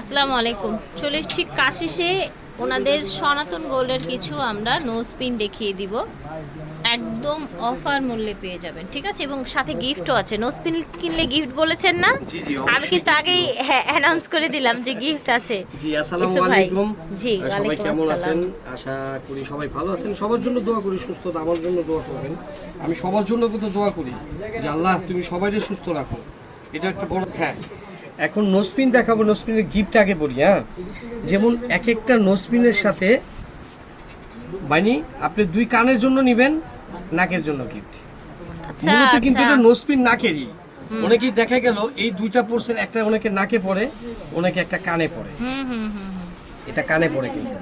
আসসালামু আলাইকুম। চলে এসেছি কাশিসে। ওনাদের সনাতন গোল্ডের কিছু আমরা নোজ পিন দেখিয়ে দিব। একদম অফার মূল্যে পেয়ে যাবেন ঠিক আছে? এবং সাথে গিফটও আছে। নোজ পিন কিনলে গিফট বলেছেন না? আমি কিন্তু আগেই অ্যানাউন্স করে দিলাম যে গিফট আছে। জি আসসালামু আলাইকুম। জি, সবাই কেমন আছেন? আশা করি সবাই ভালো আছেন। সবার জন্য দোয়া করি সুস্থতা আমার জন্য দোয়া করবেন। আমি সবার জন্য কিন্তু দোয়া করি যে আল্লাহ তুমি সবাইকে সুস্থ রাখো। এটা একটা বড় হ্যাঁ। এখন নোসপিন দেখাবো নোসপিনের গিফট আগে বলি হ্যাঁ? যেমন এক একটা নোসপিনের সাথে মানে আপনি দুই কানের জন্য নেবেন নাকের জন্য গিফট আচ্ছা মূলত কিন্তু আচ্ছা। এটা নোসপিন নাকেরই। অনেকেই দেখা গেল এই দুইটা পোর্শন একটা অনেকে নাকে পড়ে অনেকে একটা কানে পড়ে। এটা কানে পড়ে কিন্তু।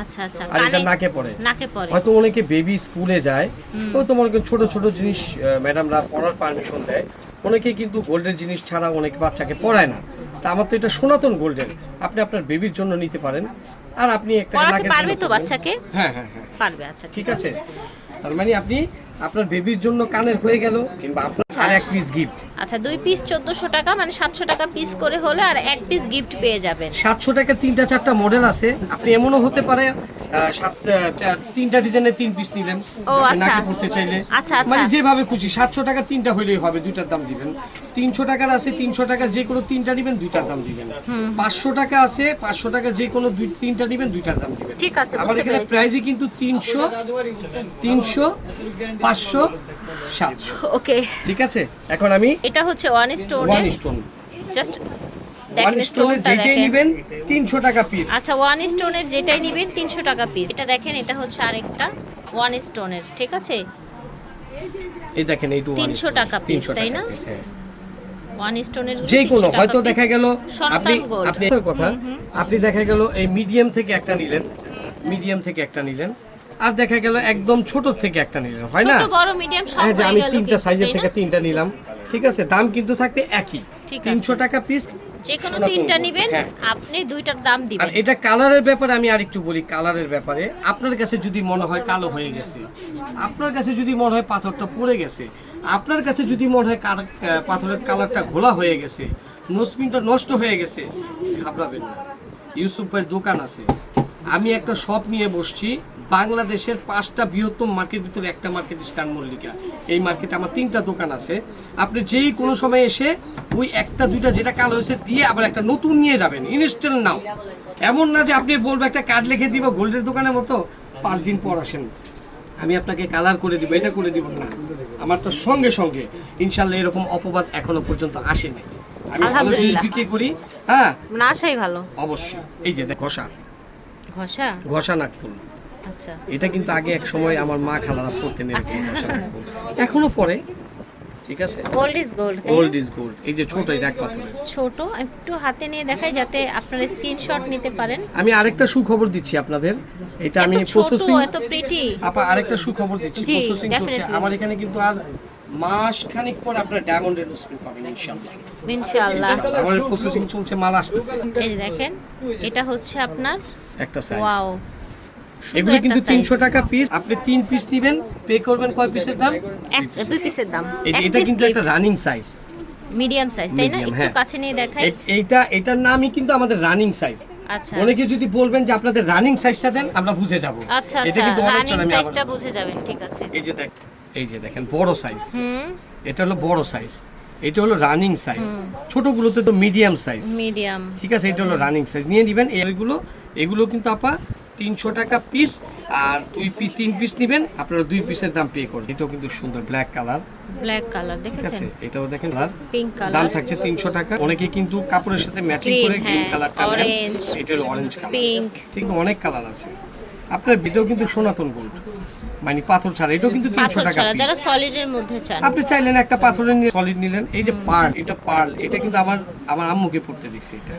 আচ্ছা আচ্ছা আর এটা নাকে পড়ে। নাকে পড়ে। হয়তো অনেকে বেবি স্কুলে যায় তো তোমার ছোট ছোট জিনিস ম্যাডামরা পড়ার পারমিশন দেয় অনেকে কিন্তু গোল্ডের জিনিস ছাড়া অনেক বাচ্চাকে পড়ায় না। তা আমার তো এটা সনাতন গোল্ডের। আপনি আপনার বেবির জন্য নিতে পারেন। আর আপনি একটা পড়াতে পারবে তো বাচ্চাকে? হ্যাঁ হ্যাঁ হ্যাঁ। পারবে আচ্ছা ঠিক আছে? তার মানে আপনি আপনার বেবির জন্য কানের হয়ে গেল কিংবা আপনার আর এক পিস গিফট আচ্ছা দুই পিস চোদ্দোশো টাকা মানে সাতশো টাকা পিস করে হলে আর এক পিস গিফট পেয়ে যাবেন। সাতশো টাকা তিনটা চারটা মডেল আছে। আপনি এমনও হতে পারে সাত তিনটা ডিজাইনের তিন পিস নিলেন। আপনি আচ্ছা। নাকে পড়তে চাইলে। আচ্ছা, আচ্ছা। মানে যেভাবে খুশি সাতশো টাকা তিনটা হইলেই হবে দুইটার দাম দিবেন। তিনশো টাকার আছে তিনশো টাকার যে কোনো তিনটা নিবেন দুইটার দাম দিবেন। পাঁচশো টাকা আছে পাঁচশো টাকা যে কোনো দুই তিনটা নিবেন দুইটার দাম দিবেন। ঠিক আছে, আমার এখানে। প্রাইজে কিন্তু তিনশো তিনশো পাঁচশো সাতশো। ওকে ঠিক আছে? এখন আমি এটা হচ্ছে one stone one stone just দেখেন স্টোনের স্টোনটা যেটাই নিবেন টাকা পিস আচ্ছা ওয়ান স্টোনের যেটাই নেবেন তিনশো টাকা পিস এটা দেখেন এটা হচ্ছে আরেকটা ওয়ান স্টোনের ঠিক আছে? এই দেখেন এই 300 টাকা piece, তাই না? ওয়ান স্টোনের যে কোনো হয়তো দেখা গেল আপনি আপনি কথা আপনি দেখা গেল এই মিডিয়াম থেকে একটা নিলেন মিডিয়াম থেকে একটা নিলেন আর দেখা গেল একদম ছোট থেকে একটা নিলেন হয় না? বড় মিডিয়াম সব হ্যাঁ যে আমি তিনটা সাইজের থেকে তিনটা নিলাম ঠিক আছে? দাম কিন্তু থাকবে একই। তিনশো টাকা পিস যে কোনো তিনটা নেবেন হ্যাঁ। আপনি দুইটার দাম আর দিবেন এটা কালারের ব্যাপারে আমি আরেকটু বলি কালারের ব্যাপারে। আপনার কাছে যদি মনে হয় কালো হয়ে গেছে আপনার কাছে যদি মনে হয় পাথরটা পড়ে গেছে আপনার কাছে যদি মনে হয় পাথরের কালারটা ঘোলা হয়ে গেছে নোসপিনটা নষ্ট হয়ে গেছে ঘাবড়াবেন না। ইউসুফ দোকান আছে। আমি একটা শপ নিয়ে বসছি বাংলাদেশের পাঁচটা বৃহত্তম মার্কেট ভিতরে একটা মার্কেট স্টান মল্লিকা এই মার্কেটে আমার তিনটা দোকান আছে। আপনি যেই কোনো সময় এসে ওই একটা দুইটা যেটা কালো হয়েছে দিয়ে আবার একটা নতুন নিয়ে যাবেন। ইনস্ট্যান্ট নাও এমন না যে আপনি বলব একটা কার্ড লিখে দিব গোল্ডের দোকানের মতো পাঁচ দিন পর আসেন। আমি আপনাকে কালার করে দিব এটা করে দিব না। আমার তো সঙ্গে সঙ্গে ইনশাল্লাহ এরকম অপবাদ এখনও পর্যন্ত আসেনি আমি ভালো জিনিস বিক্রি করি হ্যাঁ? না আসাই ভালো। অবশ্যই। এই যে ঘষা। ঘষা? ঘষা নাকফুল আচ্ছা। এটা কিন্তু আগে এক সময় আমার মা খালারা পড়তেন এরকম আচ্ছা। এখনও পরে ঠিক আছে? Gold is gold gold is gold এই যে ছোট এটা এক পাথরের। ছোট একটু হাতে নিয়ে দেখাই যাতে আপনারা স্ক্রিনশট নিতে পারেন। আমি আরেকটা সুখবর দিচ্ছি আপনাদের। এটা আমি প্রসেসিং এত প্রিটি আপা আরেকটা সুখবর দিচ্ছি। প্রসেসিং চলছে। আমার এখানে কিন্তু আর মাস খানিক পর আপনার ডায়মন্ডের স্পিন পাবেন ইনশাআল্লাহ। ইনশাআল্লাহ। আমার প্রসেসিং চলছে মাল আসতেছে। এই দেখেন এটা হচ্ছে আপনার একটা সাইজ ওয়াও এগুলো কিন্তু তিনশো টাকা পিস আপনি তিন পিস নেবেন পে করবেন কয় পিসের দাম? এক দুই পিসের দাম। এটা কিন্তু একটা রানিং সাইজ মিডিয়াম সাইজ তাই না? একটু হ্যাঁ। কাছে নিয়ে দেখাই। এইটা এটার নামই কিন্তু আমাদের রানিং সাইজ আচ্ছা। অনেকে যদি বলবেন যে আপনাদের রানিং সাইজটা দেন আমরা বুঝে যাব। আচ্ছা এটা আচ্ছা কিন্তু অনেক চলে আমি সাইজটা বুঝে যাবেন ঠিক আছে। এই যে দেখ এই যে দেখেন বড় সাইজ হুম। এটা হলো বড় সাইজ এটা হলো রানিং সাইজ ছোটগুলোতে তো মিডিয়াম সাইজ মিডিয়াম ঠিক আছে এটা হলো রানিং সাইজ নিয়ে নেবেন এগুলো এগুলো কিন্তু আপা তিনশো টাকা পিস আর দুই পিস তিন পিস নেবেন। আপনারা দুই পিসের দাম পে করবেন এটাও কিন্তু সুন্দর ব্ল্যাক কালার ব্ল্যাক কালার দেখেছেন? এটাও দেখেন কালার পিঙ্ক দাম থাকছে তিনশো টাকা। অনেকে কিন্তু কাপড়ের সাথে ম্যাচিং করে গ্রিন হ্যাঁ, কালারটা orange, এটা হলো অরেঞ্জ কালার পিঙ্ক ঠিক অনেক কালার আছে। আপনার ভিডিও কিন্তু সনাতন গোল্ড মানে পাথর ছাড়া। এটাও কিন্তু তিনশো পাথর টাকা যারা সলিডের মধ্যে চান। আপনি চাইলেন একটা পাথরের নিয়ে সলিড নিলেন। এই যে পার্ল এটা পার্ল এটা কিন্তু আমার আমার আম্মুকে পড়তে দেখছি এটা।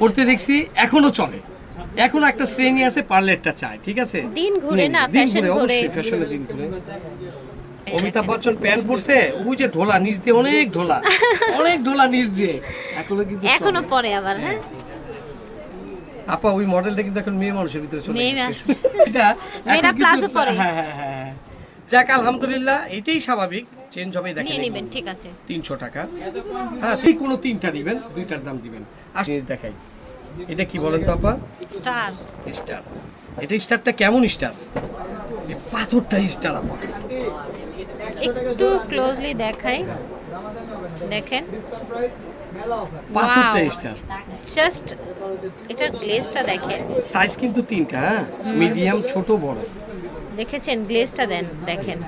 পড়তে দেখছি এখনও চলে। এখনও একটা শ্রেণি আছে পার্লেরটা চাই ঠিক আছে? দিন ঘুরে না, fashion ঘুরে। অবশ্যই ফ্যাশনের দিন ঘুরে। অমিতাভ বচ্চন প্যান্ট পরছে ওই যে ঢোলা নিচ দিয়ে অনেক ঢোলা অনেক ঢোলা নিচ দিয়ে। এখনও কিন্তু এখনও পরে আবার হ্যাঁ? আপা ওই মডেলটা কিন্তু এখন মেয়ে মানুষের ভিতরে চলে গেছে। এটা মেয়েরা প্লাজো পরে। হ্যাঁ হ্যাঁ হ্যাঁ যাক আলহামদুলিল্লাহ এটাই স্বাভাবিক। চেঞ্জ হবে দেখেন নিয়ে নেবেন ঠিক আছে। তিনশো টাকা। হ্যাঁ ঠিক কোনো তিনটা নেবেন দুইটার দাম দিবেন। আসি দেখাই। এটা কি বলেন তো আপা? স্টার। স্টার। এটা স্টারটা কেমন স্টার? এই পাথরটা স্টার আপা। একটু ক্লোজলি দেখাই। দেখেন। পাথরটা. স্টার। জাস্ট এটার গ্লেজটা দেখেন। সাইজ কিন্তু তিনটা হ্যাঁ? মিডিয়াম ছোট বড়। দেখেছেন? গ্লেজটা দেন দেখেন।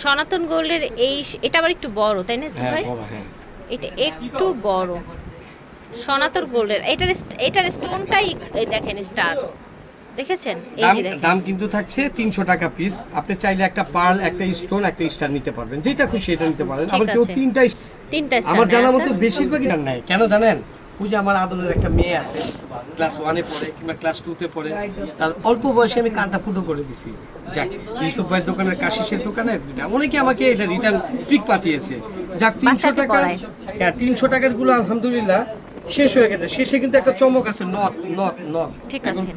সনাতন গোল্ডের এই এটা আবার একটু বড় তাই না হ্যাঁ ভাই হ্যাঁ। এটা একটু বড়। সনাতন গোল্ডের। এটার এটার স্টোনটাই দেখেন স্টার দেখেছেন? দাম দাম কিন্তু থাকছে তিনশো টাকা পিস আপনি চাইলে একটা পার্ল একটা স্টোন একটা স্টার নিতে পারবেন। যেটা খুশি এটা নিতে পারেন আবার কেউ। তিনটা তিনটা স্টার আমার জানা মতো বেশিরভাগই স্টার নেয় কেন জানেন? ওই যে আমার আদরের একটা মেয়ে আছে ক্লাস ওয়ানে পড়ে কিংবা ক্লাস টুতে পড়ে তার অল্প বয়সে আমি কানটা ফুটো করে দিছি। যাক ইউসুফ ভাইয়ের দোকানের কাশিসের দোকানের দুটা। অনেকে আমাকে এটা রিটার্ন পিক পাঠিয়েছে। যাক তিনশো টাকার হ্যাঁ তিনশো টাকারগুলো আলহামদুলিল্লাহ শেষ হয়ে গেছে। শেষে কিন্তু একটা চমক আছে নথ নথ নথ ঠিক আছে।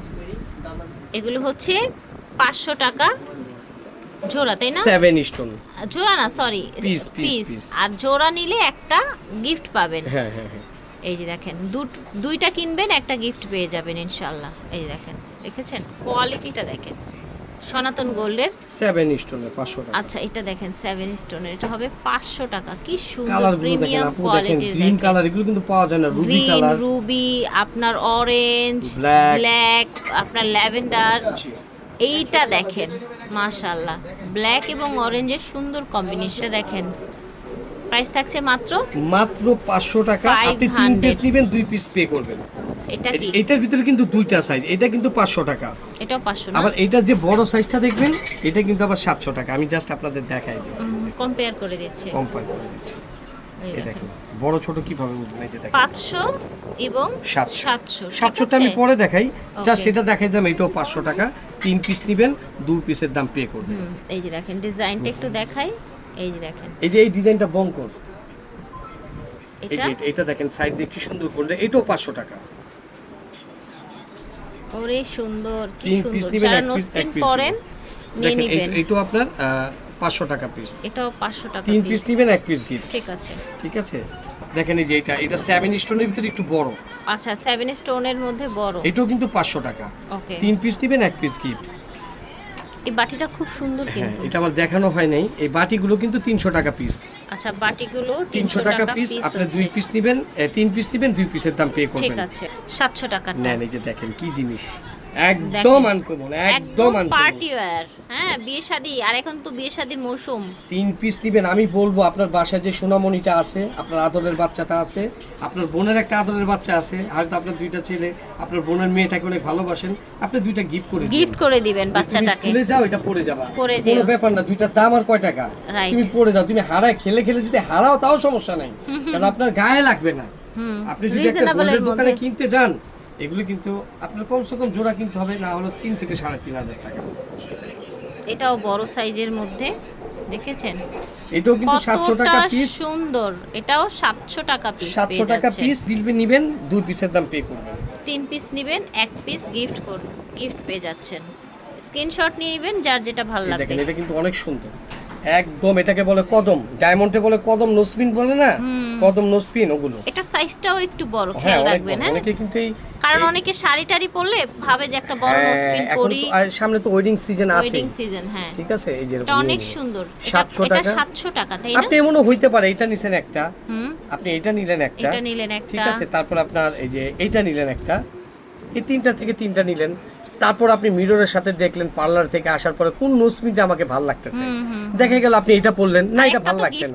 এগুলো হচ্ছে পাঁচশো টাকা জোড়া তাই না? সেভেন স্টোন জোড়া না সরি piece, পিস আর জোড়া নিলে একটা গিফট পাবেন। হ্যাঁ হ্যাঁ হ্যাঁ। এই যে দেখেন দুট- দুইটা কিনবেন একটা গিফট পেয়ে যাবেন ইনশাল্লাহ এই যে দেখেন দেখেছেন? কোয়ালিটিটা দেখেন। সনাতন গোল্ডের? 7 স্টোনের পাঁচশো টাকা। আচ্ছা এটা দেখেন 7 স্টোনের এটা হবে পাঁচশো টাকা। কি সুন্দর প্রিমিয়াম কোয়ালিটির গ্রিন কালার এগুলো কিন্তু পাওয়া যায় না রুবি কালার রুবি আপনার অরেঞ্জ ব্ল্যাক আপনার ল্যাভেন্ডার এইটা দেখেন মাশাআল্লাহ। ব্ল্যাক এবং অরেঞ্জের সুন্দর কম্বিনেশন দেখেন। প্রাইস থাকছে মাত্র মাত্র পাঁচশো টাকা। আপনি তিন পিস নেবেন দুই পিস পে করবেন। এটা কি? এটার ভিতরে কিন্তু দুইটা সাইজ এটা কিন্তু পাঁচশো টাকা। এটাও পাঁচশো না? আবার এটা যে বড় সাইজটা দেখবেন এটা কিন্তু আবার সাতশো টাকা। আমি জাস্ট আপনাদের দেখাই দিই। কম্পেয়ার করে দিচ্ছে। কম্পার করে দিচ্ছি। এই দেখেন বড় ছোট কীভাবে বুঝবেন এই যে দেখেন। পাঁচশো এবং সাতশো। সাতশো। ঠিক সাতশোটা আমি পরে দেখাই। জাস্ট. এটা দেখাই দাম এটাও পাঁচশো টাকা। তিন পিস নেবেন দু পিসের দাম পে করবেন। এই যে দেখেন ডিজাইনটা একটু দেখাই। এই যে দেখেন। এই যে এই ডিজাইনটা বঙ্কর। এই এটা? যে এটা- এটা দেখেন সাইড দিয়ে কি সুন্দর করলে এটাও পাঁচশো টাকা। ওরে সুন্দর কি সুন্দর। যারা piece পরেন নিয়ে নেবেন। এই- আপনার পাঁচশো টাকা পিস এটাও পাঁচশো টাকা তিন পিস নেবেন এক পিস গিফট ঠিক আছে। ঠিক আছে? দেখেন এই যে এটা এটা সেভেন স্টোনের ভিতরে একটু বড়। আচ্ছা সেভেন স্টোনের মধ্যে বড়। এটাও কিন্তু পাঁচশো টাকা। ওকে তিন পিস নেবেন এক পিস গিফট এই বাটিটা খুব সুন্দর হ্যাঁ কিন্তু। এটা আবার দেখানো হয় নাই। এই বাটিগুলো কিন্তু তিনশো টাকা পিস আচ্ছা বাটিগুলো তিনশো টাকা পিস আপনি দুই পিস নেবেন তিন পিস নেবেন দুই পিসের দাম পে ঠিক আছে সাতশো টাকা নেন এই যে দেখেন কি জিনিস। একদম আনকমন একদম একদম পার্টি ওয়্যার হ্যাঁ বিয়ে শাদী আর এখন তো বিয়ে শাদীর মৌসুম তিন পিস নেবেন আমি বলব আপনার বাসায় যে সোনামণিটা আছে আপনার আদরের বাচ্চাটা আছে আপনার বোনের একটা আদরের বাচ্চা আছে হয়তো আপনার দুইটা ছেলে আপনার বোনের মেয়েটাকে অনেক ভালোবাসেন আপনি দুইটা গিফট করে গিফট করে দিবেন বাচ্চাটাকে। স্কুলে যাও এটা পড়ে যাবা। পরে কোনো ব্যাপার না দুইটার দাম আর কয় টাকা? তুমি পড়ে যাও তুমি হারায় খেলে খেলে যদি হারাও তাও সমস্যা নাই। কারণ আপনার গায়ে লাগবে না। আপনি যদি একটা গোল্ডের দোকানে কিনতে যান এগুলো কিন্তু আপনার কমসে কম জোড়া কিনতে হবে না হলো তিন থেকে সাড়ে তিন হাজার টাকা। এটাও বড় সাইজের মধ্যে দেখেছেন? এটাও কিন্তু সাতশো টাকা পিস সুন্দর এটাও সাতশো টাকা পিস সাতশো টাকা পিস দিলবে নিবেন দুই পিসের দাম পে করবেন। তিন পিস নেবেন এক পিস গিফট করুন গিফট পেয়ে যাচ্ছেন। স্ক্রিনশট নিয়ে নেবেন যার যেটা ভালো লাগবে। এটা কিন্তু অনেক সুন্দর। একদম এটাকে বলে কদম ডায়মন্ডে বলে কদম নোসপিন বলে না? কদম নোসপিন ওগুলো। এটা সাইজটাও একটু বড় হ্যাঁ খেয়াল রাখবেন হ্যাঁ? অনেকে কিন্তু এই কারণ অনেকে শাড়ি টাড়ি পরলে ভাবে যে একটা বড় হ্যাঁ, নোসপিন পরি। আর সামনে তো ওয়েডিং সিজন আছে। ওয়েডিং সিজন হ্যাঁ। ঠিক আছে এই যে এটা অনেক সুন্দর। এটা 700 এটা টাকা? 700 টাকা তাই না? আপনি এমনও হইতে পারে এটা নিছেন একটা। হুম। আপনি এটা নিলেন একটা। এটা নিলেন একটা। ঠিক আছে তারপর আপনার এই যে এটা নিলেন একটা। এই তিনটা থেকে তিনটা নিলেন। তারপর আপনি মিররের সাথে দেখলেন পার্লার থেকে আসার পরে কোন নোসমিটা আমাকে ভালো লাগতেছে। দেখা গেল আপনি এটা পড়লেন না এটা ভালো লাগছে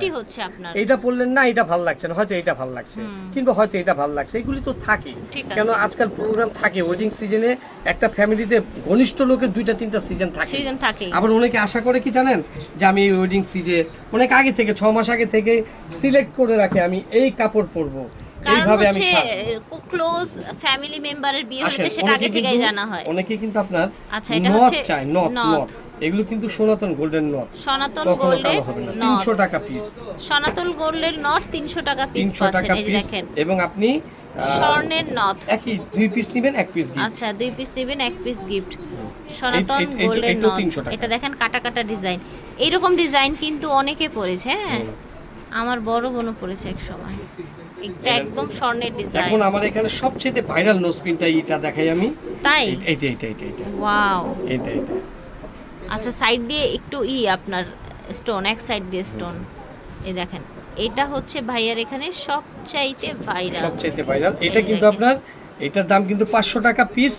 না। এইটা পড়লেন না এটা ভালো লাগছে না হয়তো এটা ভালো লাগছে। কিন্তু হয়তো এটা ভালো লাগছে এগুলি তো থাকে। কেন আজকাল প্রোগ্রাম থাকে ওয়েডিং সিজনে একটা ফ্যামিলিতে ঘনিষ্ঠ লোকের দুইটা তিনটা সিজন থাকে। সিজন থাকে আবার অনেকে আশা করে কি জানেন? যে আমি এই ওয়েডিং সিজে অনেক আগে থেকে ছ মাস আগে থেকে সিলেক্ট করে রাখে আমি এই কাপড় পরবো। কারণ হচ্ছে ক্লোজ ফ্যামিলি মেম্বারের বিয়ে হলে সেটা আগে থেকেই জানা হয়। অনেকে কিন্তু আপনার আচ্ছা, এটা হচ্ছে নথ নথ। নথ। এগুলো কিন্তু সনাতন গোল্ডেন নথ। সনাতন গোল্ডের কালো হবে না। নট তিনশো টাকা পিস সনাতন গোল্ডের নট তিনশো টাকা পিস পাচ্ছেন। এই দেখেন। এবং আপনি স্বর্ণের নথ। একই দুই পিস নেবেন এক পিস গিফট আচ্ছা দুই পিস নেবেন এক পিস গিফট সনাতন গোল্ডের নথ। এটা দেখেন কাটা কাটা ডিজাইন এইরকম ডিজাইন কিন্তু অনেকে পরেছে হ্যাঁ? আমার বড় বোনও পরেছে এক সময়। এটা একদম স্বর্ণের ডিজাইন এখন আমার এখানে সবচেয়ে ভাইরাল নোসপিনটা এটা দেখাই আমি। তাই? এইটা এইটা এইটা এইটা। ওয়াও এইটা এইটা। আচ্ছা সাইড দিয়ে একটু ই আপনার স্টোন এক সাইড দিয়ে স্টোন এই দেখেন এটা হচ্ছে ভাইয়ার এখানে সবচাইতে ভাইরাল সবচাইতে ভাইরাল এটা কিন্তু আপনার এটার দাম কিন্তু পাঁচশো টাকা পিস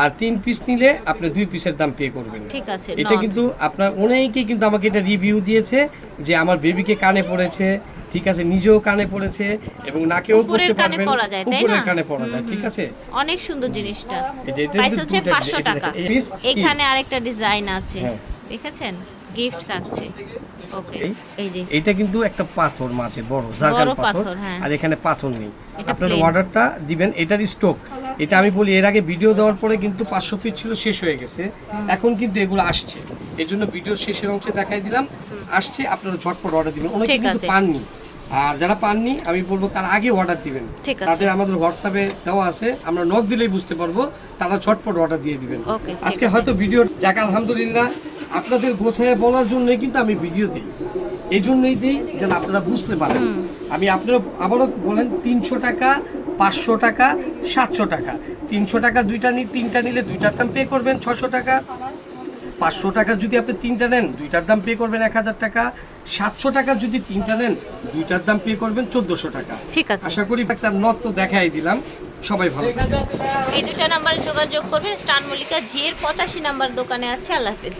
আর তিন পিস নিলে আপনি দুই পিসের দাম পে করবেন। ঠিক আছে এটা কিন্তু আপনার অনেকেই কিন্তু আমাকে এটা রিভিউ দিয়েছে যে আমার বেবিকে কানে পড়েছে ঠিক আছে নিজেও কানে পড়েছে এবং নাকেও পড়তে কানে পারবেন পরা যায়, তাই উপরের কানে পড়া যায় ঠিক আছে? অনেক সুন্দর জিনিসটা। এই যে প্রাইস হচ্ছে দুটা পাঁচশো এটা টাকা? এখানে আরেকটা ডিজাইন আছে। হ্যাঁ। দেখেছেন? গিফট থাকছে ওকে এই? যে। এটা কিন্তু একটা পাথর মাঝে বড় জারকান পাথর হ্যাঁ। আর এখানে পাথর নেই। আপনার অর্ডারটা দিবেন এটার স্টক এটা আমি বলি এর আগে ভিডিও দেওয়ার পরে কিন্তু পাঁচশো পিস ছিল শেষ হয়ে গেছে। এখন কিন্তু এগুলো আসছে। এই জন্য ভিডিওর শেষের অংশে দেখাই দিলাম। আসছে আপনারা ঝটপট অর্ডার দিবেন। অনেকে কিন্তু পাননি। আর যারা পাননি আমি বলব তার আগে অর্ডার দিবেন। তাদের আমাদের হোয়াটসঅ্যাপে দেওয়া আছে। আমরা নক দিলেই বুঝতে পারব তারা ঝটপট অর্ডার দিয়ে দিবেন। আজকে হয়তো ভিডিও যাক আলহামদুলিল্লাহ। আপনাদের গোছায় বলার জন্যই কিন্তু আমি ভিডিও দিই। এই জন্যই দিই যেন আপনারা বুঝতে পারেন। আমি আপনারা আবারও বলেন তিনশো টাকা পাঁচশো টাকা সাতশো টাকা। তিনশো টাকা দুইটা নি তিনটা নিলে দুইটার দাম পে করবেন ছশো টাকা। পাঁচশো টাকা যদি আপনি তিনটা নেন দুইটার দাম পে করবেন এক হাজার টাকা। সাতশো টাকা যদি তিনটা নেন দুইটার দাম পে করবেন চোদ্দশো টাকা। ঠিক আছে। আশা করি নট তো দেখাই দিলাম। সবাই ভালো এই দুটো নাম্বারে যোগাযোগ করবেন। স্টান মল্লিকা জি এর পঁচাশি নাম্বার দোকানে আছে। আল্লাহ হাফেজ।